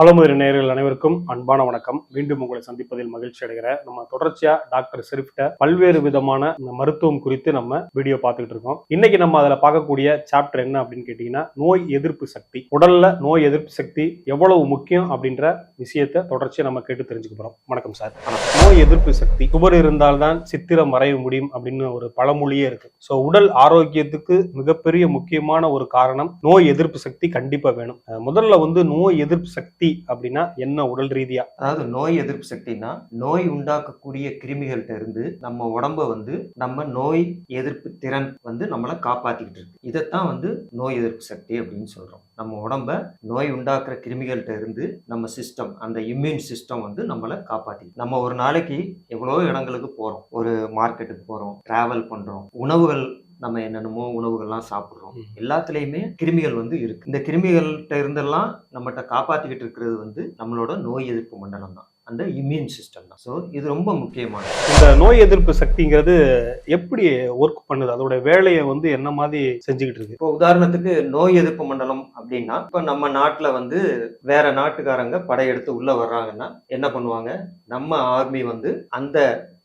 Hello முதல் நேர்கள் அனைவருக்கும் அன்பான வணக்கம். மீண்டும் உங்களை சந்திப்பதில் மகிழ்ச்சி அடைகிற நம்ம தொடர்ச்சியா டாக்டர் ஷெரீஃப்ட பல்வேறு விதமான இந்த மருத்துவம் குறித்து நம்ம வீடியோ பார்த்துக்கிட்டு இருக்கோம். இன்னைக்கு நம்ம அதில் பார்க்கக்கூடிய சாப்டர் என்ன அப்படின்னு கேட்டீங்கன்னா நோய் எதிர்ப்பு சக்தி. உடல்ல நோய் எதிர்ப்பு சக்தி எவ்வளவு முக்கியம் அப்படின்ற விஷயத்த தொடர்ச்சியா நம்ம கேட்டு தெரிஞ்சுக்க போறோம். வணக்கம் சார். நோய் எதிர்ப்பு சக்தி. சுவர் இருந்தால்தான் சித்திரம் வரைய முடியும் அப்படின்னு ஒரு பழமொழியே இருக்கு. ஸோ உடல் ஆரோக்கியத்துக்கு மிகப்பெரிய முக்கியமான ஒரு காரணம் நோய் எதிர்ப்பு சக்தி கண்டிப்பா வேணும். முதல்ல வந்து நோய் எதிர்ப்பு சக்தி அப்படின்னா என்ன உடல் ரீதியா? அதாவது நோய் எதிர்ப்பு சக்தினா நோய் உண்டாக்கக்கூடிய கிருமிகள்கிட்ட இருந்து நம்ம உடம்ப வந்து நம்ம நோய் எதிர்ப்பு திறன் வந்து நம்மளை காப்பாத்திக்கிட்டு இருக்கு. இதைத்தான் வந்து நோய் எதிர்ப்பு சக்தி அப்படின்னு சொல்றோம். நம்ம உடம்ப நோய் உண்டாக்குற கிருமிகள்கிட்ட இருந்து நம்ம சிஸ்டம் அந்த இம்யூன் சிஸ்டம் வந்து நம்மளை காப்பாத்தி நம்ம ஒரு நாளைக்கு எவ்வளோ இடங்களுக்கு போறோம். ஒரு மார்க்கெட்டுக்கு போறோம் டிராவல் பண்றோம். உணவுகள் நம்ம என்னென்னமோ உணவுகள்லாம் சாப்பிட்றோம். எல்லாத்துலேயுமே கிருமிகள் வந்து இருக்கு. இந்த கிருமிகள்கிட்ட இருந்தெல்லாம் நம்மகிட்ட காப்பாத்திக்கிட்டு இருக்கிறது வந்து நம்மளோட நோய் எதிர்ப்பு மண்டலம் தான் அந்த இம்யூன் சிஸ்டம் தான். ஸோ இது ரொம்ப முக்கியமானது. இந்த நோய் எதிர்ப்பு சக்திங்கிறது எப்படி ஒர்க் பண்ணுது? அதோட வேலையை வந்து என்ன மாதிரி செஞ்சுக்கிட்டு இருக்கு? இப்போ உதாரணத்துக்கு நோய் எதிர்ப்பு மண்டலம் அப்படின்னா இப்போ நம்ம நாட்டில் வந்து வேற நாட்டுக்காரங்க படையெடுத்து உள்ள வர்றாங்கன்னா என்ன பண்ணுவாங்க? நம்ம ஆர்மி வந்து அந்த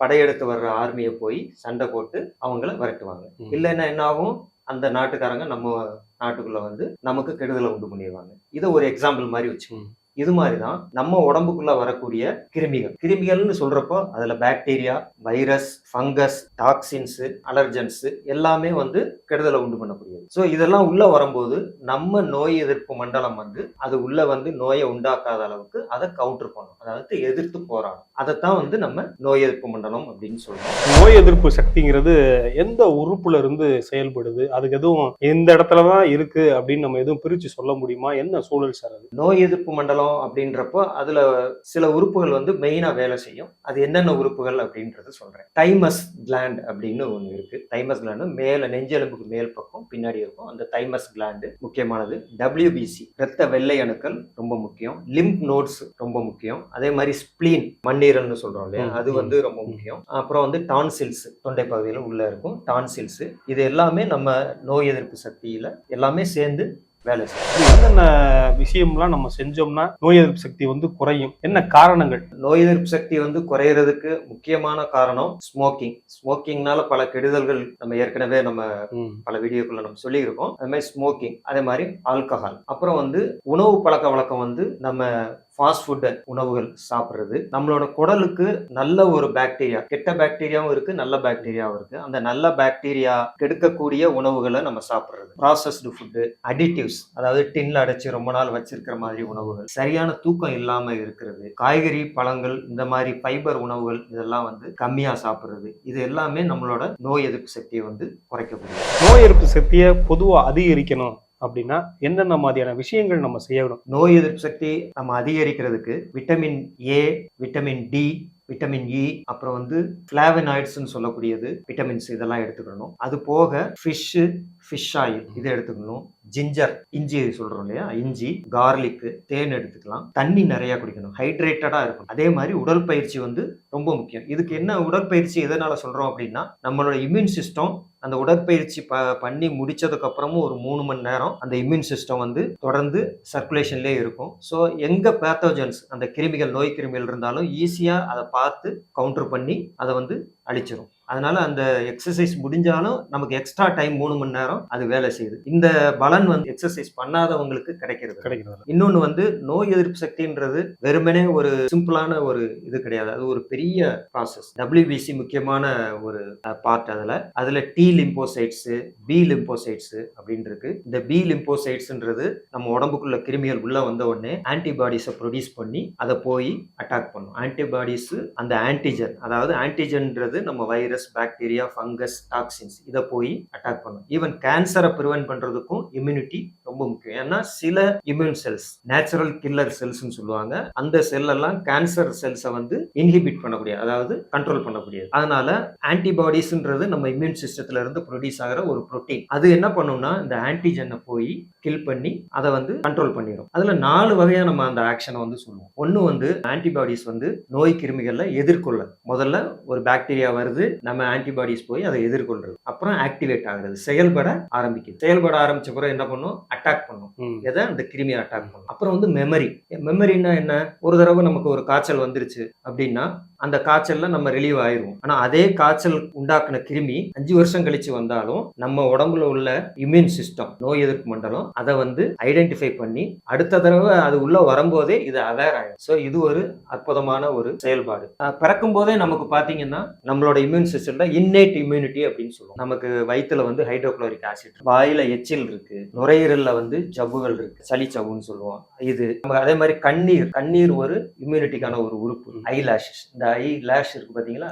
படையெடுத்து வர்ற ஆர்மியை போய் சண்டை போட்டு அவங்கள விரட்டுவாங்க. இல்லைன்னா என்ன ஆகும்? அந்த நாட்டுக்காரங்க நம்ம நாட்டுக்குள்ள வந்து நமக்கு கெடுதலை உண்டு பண்ணிடுவாங்க. இதை ஒரு எக்ஸாம்பிள் மாதிரி வச்சுக்கோங்க. இது மாதிரி தான் நம்ம உடம்புக்குள்ள வரக்கூடிய கிருமிகள். கிருமிகள்னு சொல்றப்போ அதுல bacteria virus fungus toxins allergens எல்லாமே வந்து கெடுதலை உண்டு பண்ணக்கூடியது. ஸோ இதெல்லாம் உள்ள வரும்போது நம்ம நோய் எதிர்ப்பு மண்டலம் வந்து அது உள்ள வந்து நோயை உண்டாக்காத அளவுக்கு அதை கவுண்டர் பண்ணும். அதாவது எதிர்த்து போராடும். அதைத்தான் வந்து நம்ம நோய் எதிர்ப்பு மண்டலம் அப்படின்னு சொல்றோம். நோய் எதிர்ப்பு சக்திங்கிறது எந்த உறுப்புல இருந்து செயல்படுது? அதுக்கு எதுவும் இந்த இடத்துல தான் இருக்கு அப்படின்னு நம்ம எதுவும் பிரிச்சு சொல்ல முடியுமா? என்ன சூழல் சார் அது? நோய் எதிர்ப்பு மண்டலம் அப்படின்றப்போ அதுல சில உறுப்புகள் வந்து மெயினா வேலை செய்யும். அது என்னென்ன உறுப்புகள் அப்படின்றது சொல்றேன். தைமஸ் கிளாண்ட் அப்படின்னு ஒன்று இருக்கு. தைமஸ் கிளாண்டு மேல நெஞ்செலும்புக்கு மேல் பக்கம் பின்னாடி இருக்கும். அந்த தைமஸ் கிளாண்டு முக்கியமானது. WBC இரத்த வெள்ளை அணுக்கள் ரொம்ப முக்கியம். லிம்ப் நோட்ஸ் ரொம்ப முக்கியம். அதே மாதிரி ஸ்ப்ளீன் மண்ணீரல்னு சொல்றோம் இல்லையா? அது வந்து ரொம்ப முக்கியம். அப்புறம் வந்து டான்சில்ஸ் தொண்டை பகுதியில் உள்ள இருக்கும். டான்சில்ஸ் இது எல்லாமே நம்ம நோய் எதிர்ப்பு சக்தியில எல்லாமே சேர்ந்து வேலை செய்யும். என்னென்ன விஷயம்லாம் நம்ம செஞ்சோம்னா நோய் எதிர்ப்பு சக்தி வந்து குறையும்? என்ன காரணங்கள்? நோய் எதிர்ப்பு சக்தி வந்து குறையிறதுக்கு முக்கியமான காரணம் ஸ்மோக்கிங் ஸ்மோக்கிங்னால பல கெடுதல்கள் நம்ம ஏற்கனவே நம்ம பல வீடியோக்குள்ள நம்ம சொல்லியிருக்கோம். அது மாதிரி ஸ்மோக்கிங் அதே மாதிரி ஆல்கஹால் அப்புறம் வந்து உணவு பழக்க வழக்கம் வந்து நம்ம ஃபாஸ்ட் ஃபுட் உணவுகள் சாப்பிட்றது. நம்மளோட குடலுக்கு நல்ல ஒரு பாக்டீரியா கெட்ட பாக்டீரியாவும் இருக்கு நல்ல பாக்டீரியாவும் இருக்கு. அந்த நல்ல பாக்டீரியா கெடுக்கக்கூடிய உணவுகளை நம்ம சாப்பிட்றது. ப்ராசஸ்டு ஃபுட்டு அடிட்டிவ்ஸ் அதாவது டின்ல அடைச்சு ரொம்ப நாள் வச்சிருக்கிற மாதிரி உணவுகள். சரியான தூக்கம் இல்லாம இருக்கிறது. காய்கறி பழங்கள் இந்த மாதிரி ஃபைபர் உணவுகள் இதெல்லாம் வந்து கம்மியா சாப்பிட்றது. இது எல்லாமே நம்மளோட நோய் எதிர்ப்பு சக்தியை வந்து குறைக்கக்கூடிய நோய் எதிர்ப்பு சக்தியை பொதுவாக அதிகரிக்கணும். அப்படின்னா என்னென்ன மாதிரியான விஷயங்கள் நம்ம செய்யணும்? நோய் எதிர்ப்பு சக்தி நம்ம அதிகரிக்கிறதுக்கு vitamin A vitamin D vitamin E அப்புறம் வந்து ஃபிளாவனாய்ட்ஸ்னு சொல்லக்கூடியது விட்டமின்ஸ் இதெல்லாம் எடுத்துக்கணும். அது போக ஃபிஷ்ஷு ஃபிஷ் ஆயில் இதை எடுத்துக்கணும். ஜிஞ்சர் இஞ்சி சொல்கிறோம் இல்லையா? இஞ்சி கார்லிக்கு தேன் எடுத்துக்கலாம். தண்ணி நிறையா குடிக்கணும். ஹைட்ரேட்டடாக இருக்கணும். அதே மாதிரி உடற்பயிற்சி வந்து ரொம்ப முக்கியம். இதுக்கு என்ன உடற்பயிற்சி எதனால் சொல்கிறோம் அப்படின்னா நம்மளோட இம்யூன் சிஸ்டம் அந்த உடற்பயிற்சி ப பண்ணி முடிச்சதுக்கு அப்புறமும் ஒரு மூணு மணி நேரம் அந்த இம்யூன் சிஸ்டம் வந்து தொடர்ந்து சர்க்குலேஷன்லேயே இருக்கும். ஸோ எங்கே பேத்தோஜன்ஸ் அந்த கிருமிகள் நோய் கிருமிகள் இருந்தாலும் ஈஸியாக அதை பார்த்து கவுண்டர் பண்ணி அதை வந்து அழிச்சிரும். அதனால அந்த எக்ஸசைஸ் முடிஞ்சாலும் நமக்கு எக்ஸ்ட்ரா டைம் மூணு மணி நேரம் அது வேலை செய்யுது. இந்த பலன் வந்து எக்ஸசைஸ் பண்ணாதவங்களுக்கு கிடைக்கிறது. கிடைக்கிறது. இன்னொன்று வந்து நோய் எதிர்ப்பு சக்தின்றது வெறுமனே ஒரு சிம்பிளான ஒரு இது கிடையாது. அது ஒரு பெரிய ப்ராசஸ் WBC முக்கியமான ஒரு பார்ட் அதில். அதில் டி லிம்போசைட்ஸ் பி லிம்போசைட்ஸ் அப்படின்னு இருக்கு இந்த பி லிம்போசைட்ஸ்ன்றது நம்ம உடம்புக்குள்ள கிருமிகள் உள்ள வந்த உடனே ஆன்டிபாடிஸை ப்ரொடியூஸ் பண்ணி அதை போய் அட்டாக் பண்ணும். ஆன்டிபாடிஸ் அந்த ஆன்டிஜன் அதாவது ஆன்டிஜன்ன்றது நம்ம வைரஸ் பாக்டீரியா ஃபங்கஸ் டாக்ஸின்ஸ் இதை போய் அட்டாக் பண்ணும். ஈவன் கேன்சரை ப்ரிவென்ட் பண்றதுக்கும் இம்யூனிட்டி ரொம்ப முக்கியம். ஏன்னா சில இம்யூன் செல்ஸ் நேச்சுரல் கில்லர் செல்ஸ்னு சொல்லுவாங்க அந்த செல் எல்லாம் கேன்சர் செல்ஸை வந்து இன்ஹிபிட் பண்ணக்கூடிய அதாவது கண்ட்ரோல் பண்ணக்கூடியது. அதனால ஆன்டிபாடிஸ்ன்றது நம்ம இம்யூன் சிஸ்டத்துல இருந்து ப்ரொடியூஸ் ஆகிற ஒரு புரோட்டீன் அது என்ன பண்ணும்னா இந்த ஆன்டிஜனை போய் கில் பண்ணி அதை வந்து கண்ட்ரோல் பண்ணிடும் அதுல நாலு வகையா நம்ம அந்த ஆக்ஷனை வந்து சொல்லுவோம். ஒன்று வந்து ஆன்டிபாடிஸ் வந்து நோய் கிருமிகளை எதிர்கொள்ள முதல்ல ஒரு பாக்டீரியா வருது நம்ம ஆன்டிபாடிஸ் போய் அதை எதிர்கொள்றது. அப்புறம் ஆக்டிவேட் ஆகுறது. செயல்பட ஆரம்பிக்குது. செயல்பட ஆரம்பிச்ச பிறகு என்ன பண்ணும்? அட்டாக் பண்ணும். எதை? அந்த கிருமியை அட்டாக் பண்ணும். அப்புறம் வந்து மெமரி மெமரின்னா என்ன? ஒரு தடவை நமக்கு ஒரு காய்ச்சல் வந்துருச்சு அப்படின்னா அந்த காய்ச்சல்ல நம்ம ரிலீவ் ஆயிருவோம் ஆனா அதே காய்ச்சல் உண்டாக்குன கிருமி அஞ்சு வருஷம் கழிச்சு வந்தாலும் நம்ம உடம்புல உள்ள இம்யூன் சிஸ்டம் நோய் எதிர்ப்பு மண்டலம் அதை வந்து ஐடென்டிஃபை பண்ணி அடுத்த தடவை அது உள்ள வரும்போதே இது அவேர் ஆயிடும். ஸோ இது ஒரு அற்புதமான ஒரு செயல்பாடு. பிறக்கும் போதே நமக்கு பாத்தீங்கன்னா நம்மளோட இம்யூன் சிஸ்டம்ல இன்னேட் இம்யூனிட்டி அப்படின்னு சொல்லுவோம். நமக்கு வயித்துல வந்து ஹைட்ரோகுளோரிக் ஆசிட் வாயில எச்சில் இருக்கு. நுரையீரல்ல வந்து ஜவ்வுகள் இருக்கு. சளி ஜவ்வுன்னு சொல்லுவோம். இது நம்ம அதே மாதிரி கண்ணீர். கண்ணீர் ஒரு இம்யூனிட்டிக்கான ஒரு உறுப்பு. ஐ லேஷஸ் இந்த ஐ லேஷ் இருக்கு பாத்தீங்களா?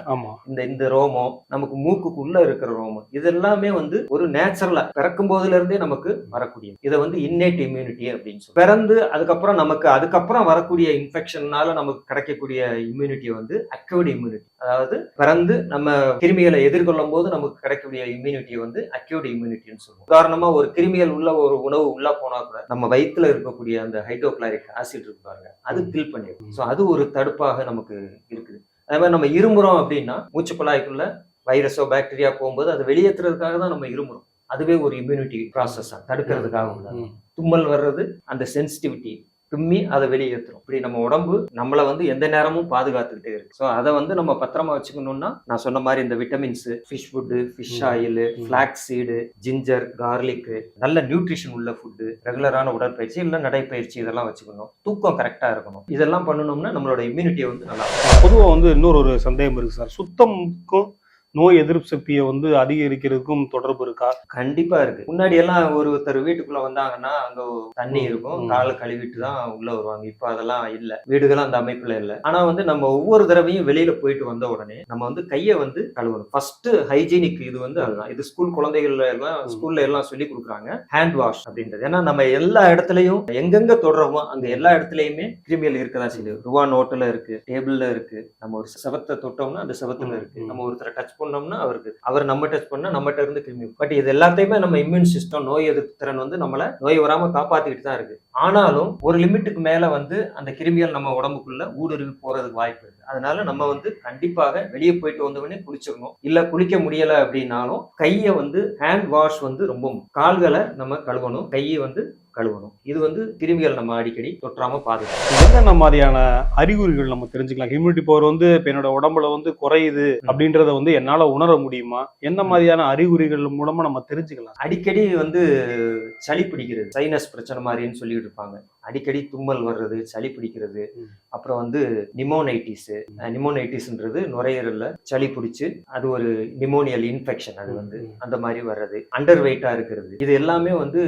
இந்த இந்த ரோமம் நமக்கு மூக்குக்குள்ள இருக்கிற ரோமம் இது எல்லாமே வந்து ஒரு நேச்சுரலா பிறக்கும் போதுல இருந்தே நமக்கு வரக்கூடியது. இதை வந்து இன்னேட் இம்யூனிட்டி அப்படின்னு சொல்லி பிறந்து அதுக்கப்புறம் நமக்கு அதுக்கப்புறம் வரக்கூடிய இன்ஃபெக்ஷன்னால நமக்கு கிடைக்கக்கூடிய இம்யூனிட்டி வந்து அக்யூட் இம்யூனிட்டி அதாவது பிறந்து நம்ம கிருமிகளை எதிர்கொள்ளும் போது நமக்கு கிடைக்கக்கூடிய இம்யூனிட்டி வந்து அக்யூட் இம்யூனிட்டின்னு சொல்லுவோம். உதாரணமா ஒரு கிருமிகள் உள்ள ஒரு உணவு உள்ள போனா கூட நம்ம வயித்துல இருக்கக்கூடிய அந்த ஹைட்ரோக்ளாரிக் ஆசிட் இருக்கு பாருங்க அது கில் பண்ணிடும். ஸோ அது ஒரு தடுப்பாக நமக்கு இருக்குது. அதே மாதிரி நம்ம இருமுறோம் அப்படின்னா மூச்சு குழாய்க்குள்ள வைரஸோ பாக்டீரியா போகும்போது அதை வெளியேற்றுறதுக்காக தான் நம்ம இருமுறோம். அதுவே ஒரு இம்யூனிட்டி ப்ராசஸ் தடுக்கிறதுக்காக உள்ளது. தும்மல் வர்றது அந்த சென்சிட்டிவிட்டி தும்மி அதை வெளியேற்றும் இப்படி நம்ம உடம்பு நம்மளை வந்து எந்த நேரமும் பாதுகாத்துக்கிட்டே இருக்கு ஸோ அதை வந்து நம்ம பத்திரமா வச்சுக்கணும்னா நான் சொன்ன மாதிரி இந்த vitamins fish food fish. Oil. Flaxseed ginger garlic நல்ல நியூட்ரிஷன் உள்ள ஃபுட்டு ரெகுலரான உடற்பயிற்சி இல்லை நடைப்பயிற்சி இதெல்லாம் வச்சுக்கணும் தூக்கம் கரெக்டாக இருக்கணும் இதெல்லாம் பண்ணணும்னா நம்மளோட இம்யூனிட்டியை வந்து நல்லா பொதுவா வந்து இன்னொரு ஒரு சந்தேகம் இருக்கு சார் சுத்தம்க்கும் நோய் எதிர்ப்பு சக்தியை வந்து அதிகரிக்கிறதுக்கும் தொடர்பு இருக்கா? கண்டிப்பா இருக்கு. முன்னாடி எல்லாம் ஒருத்தர் வீட்டுக்குள்ள வந்தாங்கன்னா அங்க தண்ணி இருக்கும். காலை கழுவிட்டு தான் உள்ள வருவாங்க. இப்ப அதெல்லாம் இல்ல. வீடுகள் அந்த அமைப்புல இல்ல. ஆனா வந்து நம்ம ஒவ்வொரு தடவையும் வெளியில போயிட்டு வந்த உடனே நம்ம வந்து கையை வந்து கழுவணும். ஃபர்ஸ்ட் ஹைஜீனிக் இது வந்து அதுதான். இது ஸ்கூல் குழந்தைகள்ல எல்லாம். ஸ்கூல்ல எல்லாம் சொல்லி கொடுக்குறாங்க. ஹேண்ட் வாஷ் அப்படின்றது. ஏன்னா நம்ம எல்லா இடத்துலயும் எங்கெங்க தொடுறோமோ அங்க எல்லா இடத்துலயுமே கிருமிகள் இருக்கதான் செய்யுது. ரூபா நோட்டுல இருக்கு டேபிள்ல இருக்கு. நம்ம ஒரு செவத்தை தொட்டோம்னா அந்த செவத்துல இருக்கு. நம்ம ஒருத்தரை டச் பண்ணோம்னா அவருக்கு அவர் நம்ம டச் பண்ணா நம்மகிட்ட இருந்து கிருமி பட் இது எல்லாத்தையுமே நம்ம இம்யூன் சிஸ்டம் நோய் எதிர்ப்பு திறன் வந்து நம்மள நோய் வராம காப்பாத்திக்கிட்டு தான் இருக்கு. ஆனாலும் ஒரு லிமிட்டுக்கு மேல வந்து அந்த கிருமிகள் நம்ம உடம்புக்குள்ள ஊடுருவி போறதுக்கு வாய்ப்பு இருக்கு. அதனால நம்ம வந்து கண்டிப்பாக வெளியே போயிட்டு வந்தவொடனே குளிச்சிடணும். இல்ல குளிக்க முடியல அப்படின்னாலும் கையை வந்து ஹேண்ட் வாஷ் வந்து ரொம்ப கால்களை நம்ம கழுவணும். கையை வந்து கழுவணும். இது வந்து கிருமிகள் நம்ம அடிக்கடி தொற்றாம பாதுகாக்கணும். என்னென்ன மாதிரியான அறிகுறிகள் நம்ம தெரிஞ்சுக்கலாம். இம்யூனிட்டி பவர் வந்து என்னோட உடம்புல வந்து குறையுது அப்படின்றத வந்து என்னால உணர முடியுமா? என்ன மாதிரியான அறிகுறிகள் மூலமா நம்ம தெரிஞ்சுக்கலாம்? அடிக்கடி வந்து சளி பிடிக்கிறது சைனஸ் பிரச்சனை மாதிரின்னு சொல்லிட்டு இருப்பாங்க. அடிக்கடி தும்மல் வர்றது சளி பிடிக்கிறது. அப்புறம் வந்து நிமோனைட்டிஸ் நிமோனைட்டிஸ்ன்றது நுரையீரல்ல சளி பிடிச்சு அது ஒரு நிமோனியல் இன்ஃபெக்ஷன் அது வந்து. அந்த மாதிரி வர்றது. அண்டர் வெயிட்டா இருக்கிறது. இது எல்லாமே வந்து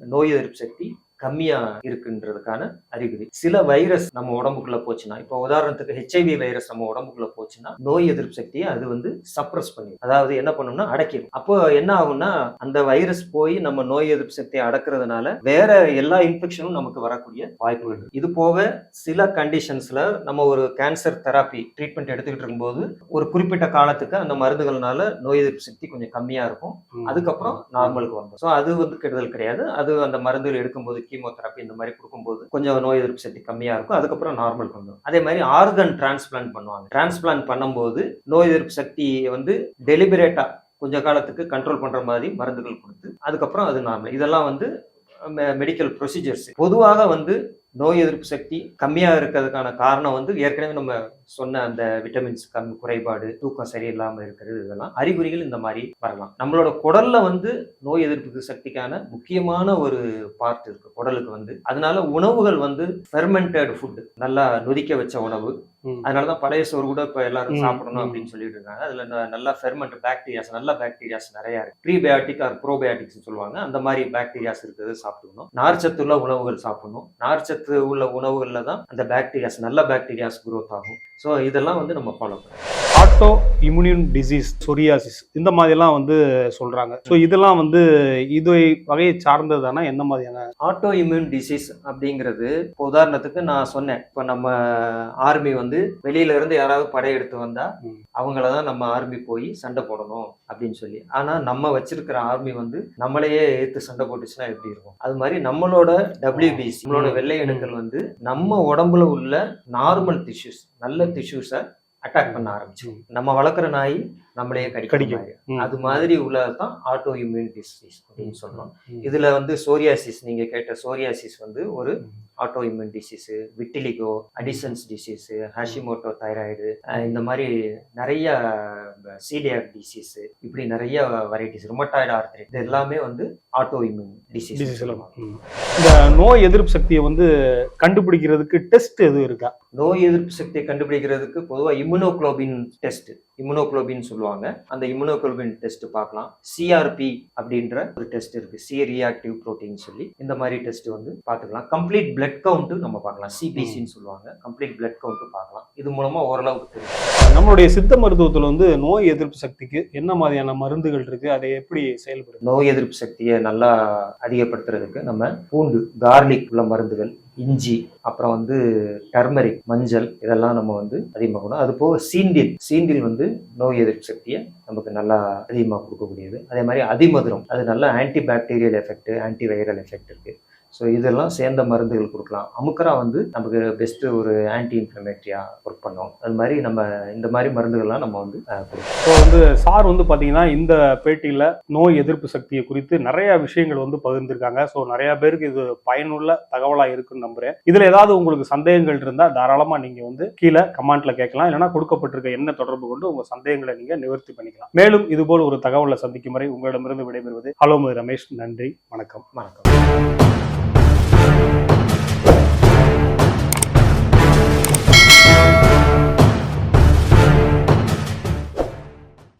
நோய் எதிர்ப்பு சக்தி கம்மியா இருக்குன்றதுக்கான அறிகுறி. சில வைரஸ் நம்ம உடம்புக்குள்ள போச்சுன்னா இப்போ உதாரணத்துக்கு ஹெச்ஐவி வைரஸ் நம்ம உடம்புக்குள்ள போச்சுன்னா நோய் எதிர்ப்பு சக்தியை அது வந்து சப்ரஸ் பண்ணி அதாவது என்ன பண்ணும்னா அடக்கிடும் அப்போ என்ன ஆகும்னா அந்த வைரஸ் போய் நம்ம நோய் எதிர்ப்பு சக்தியை அடக்குறதுனால வேற எல்லா இன்ஃபெக்ஷனும் நமக்கு வரக்கூடிய வாய்ப்புகள் இருக்கு. இது போக சில கண்டிஷன்ஸ்ல நம்ம ஒரு கேன்சர் தெராப்பி ட்ரீட்மெண்ட் எடுத்துக்கிட்டு இருக்கும்போது ஒரு குறிப்பிட்ட காலத்துக்கு அந்த மருந்துகள்னால நோய் எதிர்ப்பு சக்தி கொஞ்சம் கம்மியா இருக்கும். அதுக்கப்புறம் நார்மலுக்கு வந்தோம் ஸோ அது வந்து கெடுதல் கிடையாது. அது அந்த மருந்துகள் எடுக்கும்போது கீமோதெரப்பி இந்த மாதிரி கொடுக்கும்போது கொஞ்சம் நோய் எதிர்ப்பு சக்தி கம்மியா இருக்கும். அதுக்கப்புறம் நார்மல் வந்துடும் அதே மாதிரி ஆர்கன் டிரான்ஸ்பிளான்ட் பண்ணுவாங்க. டிரான்ஸ்பிளான்ட் பண்ணும்போது நோய் எதிர்ப்பு சக்தியை வந்து டெலிபரேட்டா கொஞ்ச காலத்துக்கு கண்ட்ரோல் பண்ற மாதிரி மருந்துகள் கொடுத்து அதுக்கப்புறம் அது நார்மல் இதெல்லாம் வந்து மெடிக்கல் ப்ரொசீஜர்ஸ் பொதுவாக வந்து நோய் எதிர்ப்பு சக்தி கம்மியாக இருக்கிறதுக்கான காரணம் வந்து ஏற்கனவே நம்ம சொன்ன அந்த விட்டமின்ஸ் கம் குறைபாடு தூக்கம் சரியில்லாமல் இருக்கிறது இதெல்லாம் அறிகுறிகள் இந்த மாதிரி வரலாம். நம்மளோட குடல்ல வந்து நோய் எதிர்ப்பு சக்திக்கான முக்கியமான ஒரு பார்ட் இருக்கு குடலுக்கு வந்து. அதனால உணவுகள் வந்து ஃபெர்மெண்டட் ஃபுட் நல்லா நொதிக்க வச்ச உணவு. அதனாலதான் பழைய சோறு கூட இப்ப எல்லாரும் சாப்பிடணும். அப்படின்னு சொல்லிட்டு இருக்காங்க. அதுல நல்லா ஃபெர்மெண்ட் பாக்டீரியாஸ் நல்ல பாக்டீரியாஸ் நிறைய இருக்கு. ப்ரீபயாட்டிக் ஆர் ப்ரோபயாட்டிக்ஸ் சொல்லுவாங்க. அந்த மாதிரி பாக்டீரியாஸ் இருக்கிறது சாப்பிடணும் நார்ச்சத்து உள்ள உணவுகள் சாப்பிடணும். நார்ச்சத்து உள்ள உணவுகளில் தான் அந்த பாக்டீரியாஸ் நல்ல பாக்டீரியாஸ் குரோத் ஆகும். ஸோ இதெல்லாம் வந்து நம்ம ஃபாலோ பண்ணணும். ஆட்டோ இம்யூனியன் டிசீஸ் சொரியாசிஸ் இந்த மாதிரிலாம் வந்து சொல்றாங்க. ஸோ இதெல்லாம் வந்து இது வகையை சார்ந்தது தானே என்ன மாதிரியான? ஆட்டோ இம்யூன் டிசீஸ் அப்படிங்கிறது உதாரணத்துக்கு நான் சொன்னேன். இப்போ நம்ம ஆர்மி வந்து வெளியில இருந்து யாராவது படையெடுத்து வந்தா ம். அவங்கள தான் நம்ம ஆர்மி போய் சண்டை போடணும் அப்படின்னு சொல்லி. ஆனா நம்ம வச்சிருக்கிற ஆர்மி வந்து நம்மளையே ஏத்து சண்டை போட்டுச்சுன்னா எப்படி இருக்கும்? அது மாதிரி நம்மளோட டபிள்யூபிசி நம்மளோட. வெள்ளை அணுக்கள் வந்து நம்ம உடம்புல உள்ள நார்மல் டிஷ்யூஸ் நல்ல டிஷ்யூஸை அட்டாக் பண்ண ஆரம்பிச்சிடும் நம்ம வளர்க்குற நாய் நம்மளையே கடிக்கும். அது மாதிரி உள்ளதான் ஆட்டோ இம்யூன் டிசீஸ் அப்படின்னு சொல்றோம். இதுல வந்து சோரியாசிஸ் நீங்க கேட்ட சோரியாசிஸ் வந்து ஒரு. Autoimmune disease vitiligo Addison's disease Hashimoto thyroid இந்த மாதிரி நிறைய சீலியாக் டிசீஸ் இப்படி நிறைய வெரைட்டிஸ் ருமட்டாய்டு ஆர்த்ரைட் இது எல்லாமே வந்து ஆட்டோ இம்யூன் டிசீஸ். இந்த நோய் எதிர்ப்பு சக்தியை வந்து கண்டுபிடிக்கிறதுக்கு டெஸ்ட் எதுவும் இருக்கா? நோய் எதிர்ப்பு சக்தியை கண்டுபிடிக்கிறதுக்கு பொதுவாக இம்யூனோகுளோபின் டெஸ்ட் இம்யூனோகுளோபின் சொல்லுவாங்க. அந்த இம்யூனோகுளோபின் டெஸ்ட் பார்க்கலாம். சிஆர்பி அப்படின்ற ஒரு டெஸ்ட் இருக்கு. சி ரியாக்டிவ் புரோட்டீன் சொல்லி. இந்த மாதிரி டெஸ்ட் வந்து பார்த்துக்கலாம். கம்ப்ளீட் பிளட் கவுண்ட் நம்ம பார்க்கலாம். சிபிசின்னு சொல்லுவாங்க. கம்ப்ளீட் பிளட் கவுண்ட் பார்க்கலாம். இது மூலமா ஓரளவுக்கு தெரியும். நம்மளுடைய சித்த மருத்துவத்துல வந்து நோய் எதிர்ப்பு சக்திக்கு என்ன மாதிரியான மருந்துகள் இருக்கு? அதை எப்படி செயல்படுது நோய் எதிர்ப்பு சக்தியை நல்லா அதிகப்படுத்துறதுக்கு நம்ம பூண்டு கார்லிக் உள்ள மருந்துகள் இஞ்சி அப்புறம் வந்து டர்மரிக் மஞ்சள் இதெல்லாம் நம்ம வந்து அதிகமாகணும் அது போக சீண்டில். சீண்டில் வந்து நோய் எதிர்ப்பு சக்தியை நமக்கு நல்லா அதிகமாக கொடுக்கக்கூடியது. அதே மாதிரி அதிமதுரம். அது நல்ல anti bacterial effect anti viral effect இருக்கு. ஸோ இதெல்லாம் சேர்ந்த மருந்துகள் கொடுக்கலாம். அமுக்கரா வந்து நமக்கு பெஸ்ட் ஒரு ஆன்டி இன்ஃப்ளமேட்டரியா ஒர்க் பண்ணோம். அது மாதிரி நம்ம இந்த மாதிரி மருந்துகள்லாம் நம்ம வந்து கொடுக்கலாம். ஸோ வந்து சார் வந்து பாத்தீங்கன்னா இந்த பேட்டியில நோய் எதிர்ப்பு சக்தியை குறித்து நிறைய விஷயங்கள் வந்து பகிர்ந்திருக்காங்க. ஸோ நிறைய பேருக்கு இது பயனுள்ள தகவலா இருக்குன்னு நம்புறேன். இதுல ஏதாவது உங்களுக்கு சந்தேகங்கள் இருந்தா தாராளமா நீங்க வந்து கீழே கமெண்ட்ல கேட்கலாம். இல்லைன்னா கொடுக்கப்பட்டிருக்க என்ன தொடர்பு கொண்டு உங்க சந்தேகங்களை நீங்க நிவர்த்தி பண்ணிக்கலாம். மேலும் இதுபோல் ஒரு தகவலை சந்திக்கும் வரை உங்களிடமிருந்து விடைபெறுவது ஹலோ ரமேஷ். நன்றி. வணக்கம். வணக்கம்.